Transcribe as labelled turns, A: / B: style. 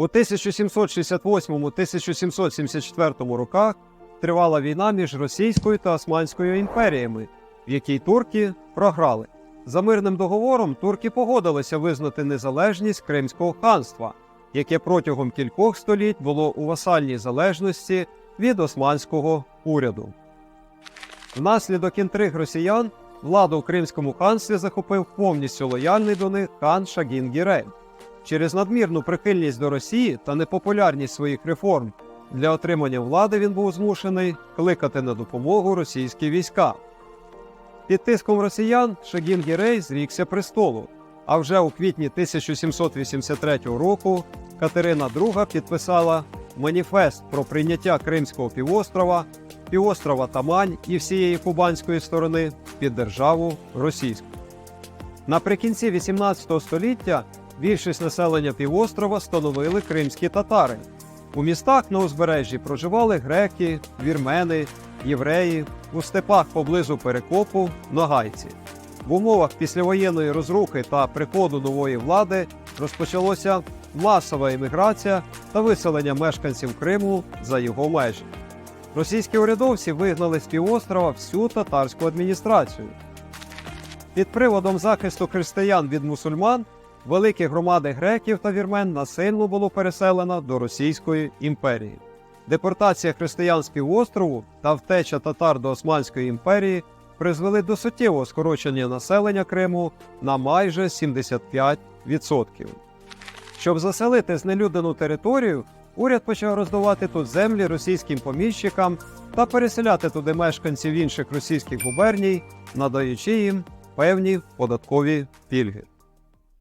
A: У 1768-1774 роках тривала війна між Російською та Османською імперіями, в якій турки програли. За мирним договором турки погодилися визнати незалежність Кримського ханства, яке протягом кількох століть було у васальній залежності від османського уряду. Внаслідок інтриг росіян владу у Кримському ханстві захопив повністю лояльний до них хан Шагін Гірей. Через надмірну прихильність до Росії та непопулярність своїх реформ для отримання влади він був змушений кликати на допомогу російські війська. Під тиском росіян Шагін Гірей зрікся престолу, а вже у квітні 1783 року Катерина II підписала маніфест про прийняття Кримського півострова, півострова Тамань і всієї кубанської сторони під державу російську. Наприкінці 18 століття більшість населення півострова становили кримські татари. У містах на узбережжі проживали греки, вірмени, євреї, у степах поблизу перекопу ногайці. В умовах післявоєнної розрухи та приходу нової влади розпочалося масова еміграція та виселення мешканців Криму за його межі. Російські урядовці вигнали з півострова всю татарську адміністрацію. Під приводом захисту християн від мусульман великі громади греків та вірмен насильно було переселено до Російської імперії. Депортація християн з півострову та втеча татар до Османської імперії призвели до суттєвого скорочення населення Криму на майже 75%. Щоб заселити знелюдену територію, уряд почав роздавати тут землі російським поміщикам та переселяти туди мешканців інших російських губерній, надаючи їм певні податкові пільги.